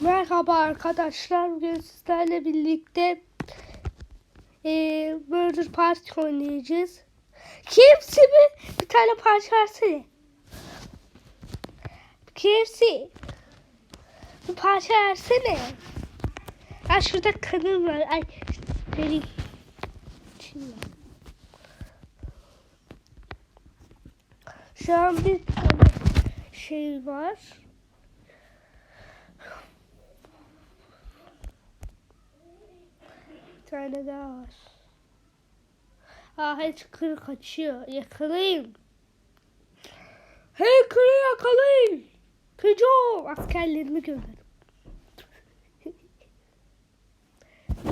Merhaba arkadaşlar. Bugün sizlerle birlikte e, Murder Party oynayacağız. KFC mi? Bir tane parça versene. KFC. Bir parça versene. Ha şurada kanım var. Ay. Şimdi. Şu an bir tane şey var. Tane daha var. Aa hacker kaçıyor. Yakalayın. Hacker'ı yakalayın. Pijo askerlerimi gönderin.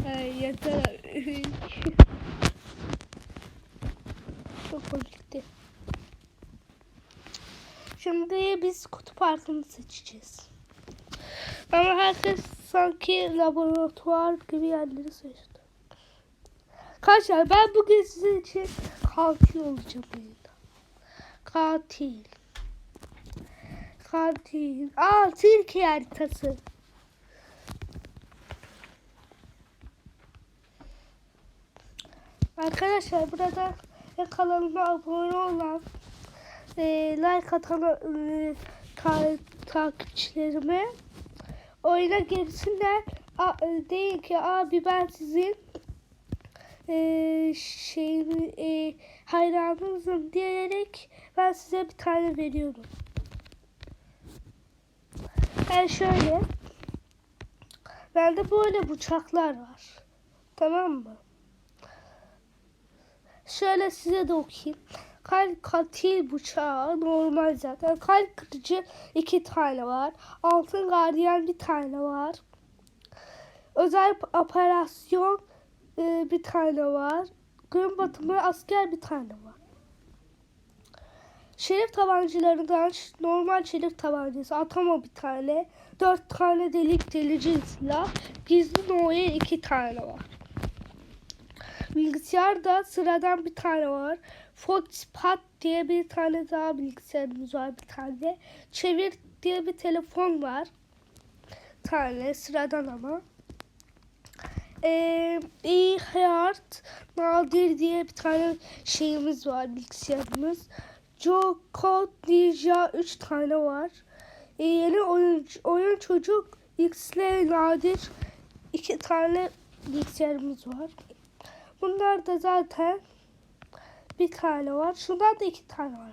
Ay yeter. Çok komikti. Şimdi biz kutu parkını seçeceğiz. Ama herkes sanki laboratuvar gibi yerleri seçti. Arkadaşlar ben bugün sizin için katil olacağım oyunda. Katil. Katil. Aa Türkiye haritası. Arkadaşlar burada kanalıma abone olan e, like atan e, ta, takipçilerime oyuna girsinler. A, e, deyin ki abi ben sizin e, şeyini e, hayranınızım diyerek ben size bir tane veriyorum. Yani şöyle bende böyle bıçaklar var. Tamam mı? Şöyle size de okuyayım. Kalp katil bıçağı normal zaten. Kalp kırıcı iki tane var. Altın gardiyan bir tane var. Özel operasyon e, bir tane var. Gün batımı asker bir tane var. Şerif tabancalarından normal şerif tabancası atama bir tane. Dört tane delik delici silah. Gizli Noye iki tane var. Bilgisayarda sıradan bir tane var. Foxpad diye bir tane daha bilgisayarımız var bir tane. Çevir diye bir telefon var. Tane sıradan ama. İyi hayat nadir diye bir tane şeyimiz var bilgisayarımız. Joe Code Ninja 3 tane var. Ee, yeni oyun, oyun çocuk X'le nadir iki tane bilgisayarımız var. Bunlar da zaten bir tane var. Şundan da iki tane var.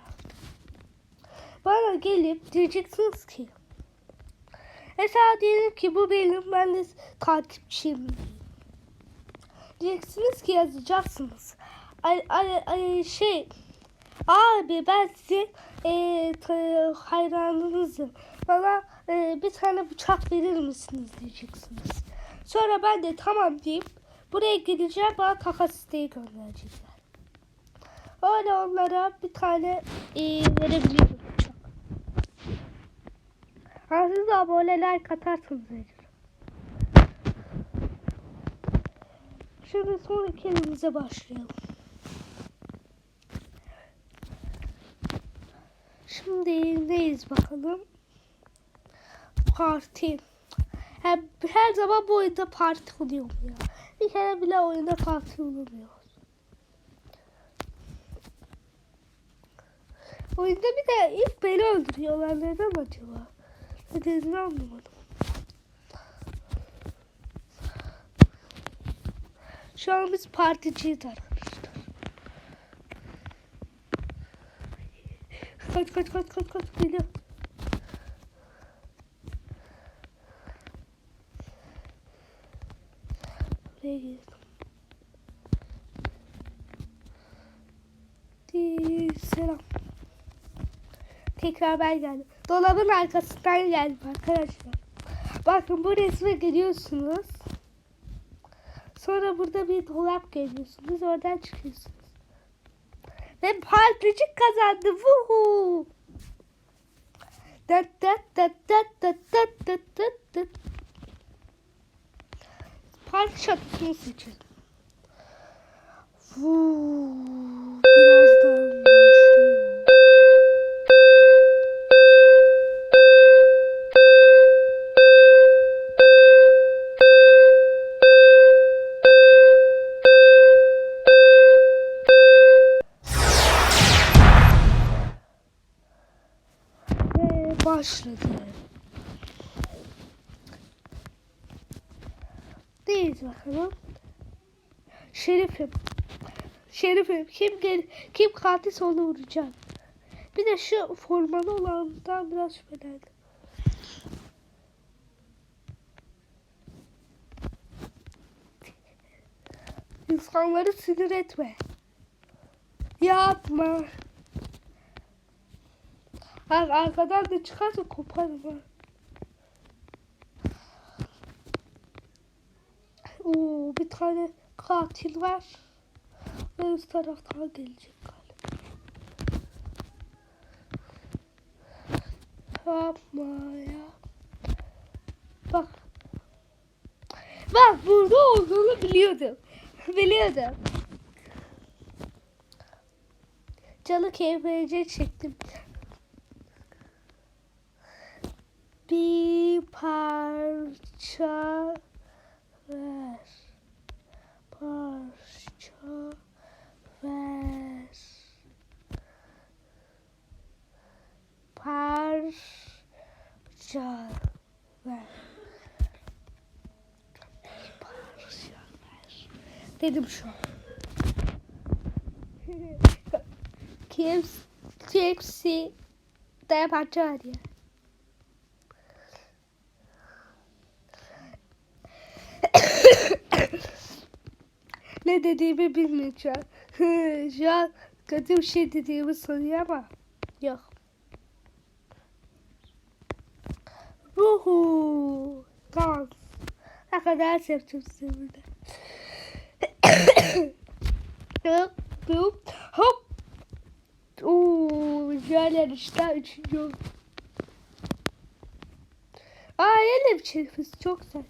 Bana gelip diyeceksiniz ki mesela diyelim ki bu benim ben de takipçim. Diyeceksiniz ki yazacaksınız. Ay, ay, ay, şey abi ben sizin e, hayranınızım. Bana e, bir tane bıçak verir misiniz diyeceksiniz. Sonra ben de tamam deyip buraya gideceğim bana takas isteği gönderecekler. Öyle onlara bir tane e, verebiliyorum. Ha, siz de aboneler katarsınız Şimdi sonraki elimize başlayalım. Şimdi neyiz bakalım? Parti. Her, her zaman bu oyunda parti oluyor ya. Bir kere bile oyunda parti olamıyor. Oyunda bir de ilk beni öldürüyorlar. Neden acaba? Nedenini anlamadım. Şu an biz particiyiz arkadaşlar. Kaç kaç kaç kaç kaç geliyor. Buraya girdim. Di- Selam. Tekrar ben geldim. Dolabın arkasından geldim arkadaşlar. Bakın bu resme giriyorsunuz. Sonra burada bir dolap görüyorsunuz. Oradan çıkıyorsunuz. Ve particik kazandı. Vuhu. Dat dat dat dat dat dat dat dat dat. Parti şatosunu seçelim. Vuuu. Birazdan başlıyor. Başladı. Neyiz bakalım. Şerifim. Şerifim. Kim gel kim katil onu vuracağım. Bir de şu formalı olandan biraz şüphelendim. İnsanları sinir etme. Yapma. Ar arkadan da çıkarsa koparım ha. Oo, bir tane katil var. Ve üst taraftan gelecek galiba. Yapma ya. Bak. Bak burada olduğunu biliyordum. biliyordum. Canı KFC çektim. Bir parça ver. Parça ver. Parça ver. Parça ver. Dedim şu an. KFC, KFC de parça var ya. Ne dediğimi bilmiyorum şu an. kötü bir şey dediğimi sanıyor ama yok. Ruhu. Dans. Ne kadar sevdim sizi burada. Hop hop hop. Uuu güzel yarışta üçüncü oldu. Aa yine bir. Çok güzel.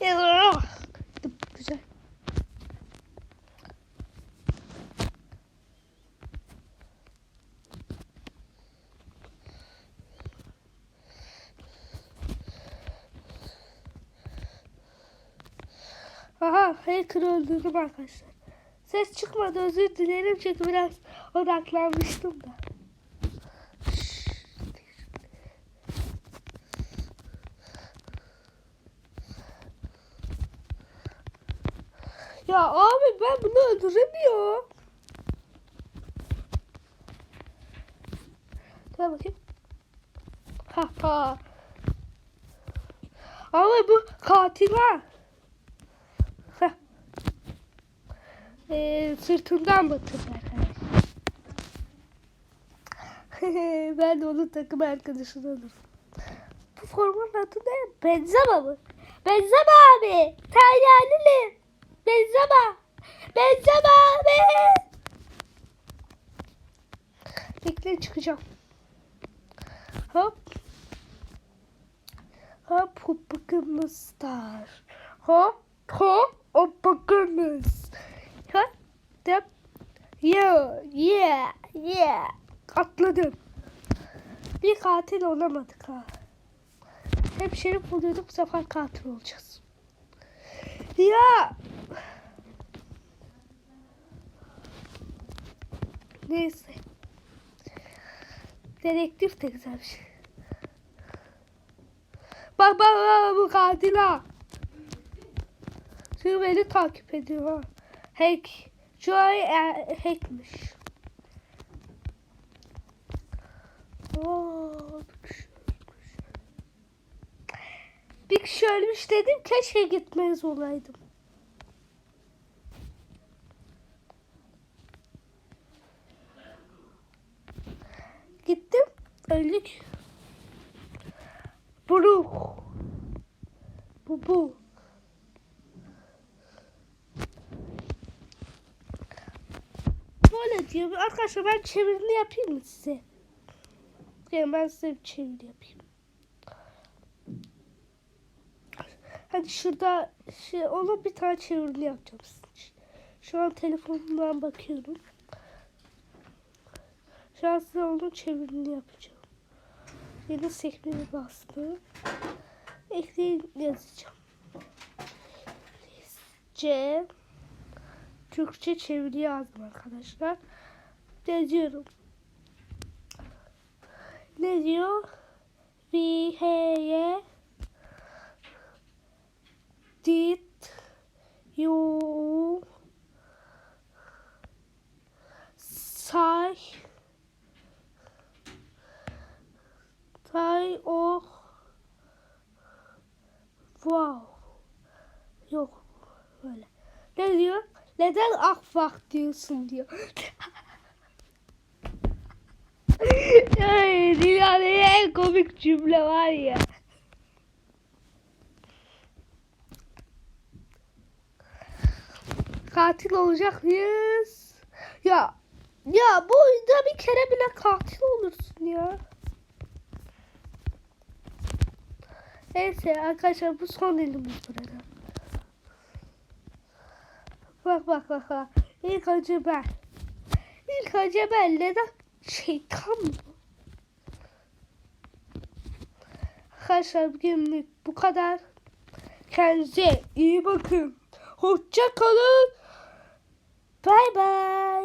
Aha hacker öldürdüm arkadaşlar. Ses çıkmadı özür dilerim çünkü biraz odaklanmıştım da. Ya abi ben bunu öldüremiyorum. Dur bakayım. Ha ha. Ama bu katil ha. Ee, sırtından batırdı arkadaşlar. ben de onun takım arkadaşını olurum. Bu formanın adı ne? Benzema mı? Benzema abi. Tayyarlı Benzema. Benzema abi. Bekle çıkacağım. Hop. Hop hop bakımız star. Hop. Hop hop. Yeah yeah yeah. Atladım. Bir katil olamadık ha. Hep şerif oluyorduk bu sefer katil olacağız. Ya. Neyse. Dedektif de güzel bir şey. Bak bak bak bu katil ha. Şimdi beni takip ediyor ha. Hack. Joy e, hackmiş. Oo, ölmüş. Bir kişi ölmüş dedim keşke gitmez olaydım. Gittim öldük. Buruk. Bu bu. Böyle diyor. Arkadaşlar ben çevirini yapayım mı size? Gelin ben size bir çeviri yapayım. Hadi şurada şey, ona bir tane çevirini yapacağım sizin. Şu an telefonumdan bakıyorum. Şu an size onun çevirini yapacağım. Yeni sekmeye bastım. Ekleyin yazacağım. C Türkçe çeviri yazdım arkadaşlar. Yazıyorum. Ne diyor? Have did you say. Say o wow. Yok. Böyle. Ne diyor neden akbak diyorsun diyor Ay, dünyanın en komik cümle var ya katil olacak mıyız? Ya ya bu oyunda bir kere bile katil olursun ya. Neyse arkadaşlar bu son elimiz burada. Bak bak bak bak. İlk önce ben. İlk önce ben neden şeytan mı? Arkadaşlar bugünlük bu kadar. Kendinize iyi bakın. Hoşça kalın. Bye bye.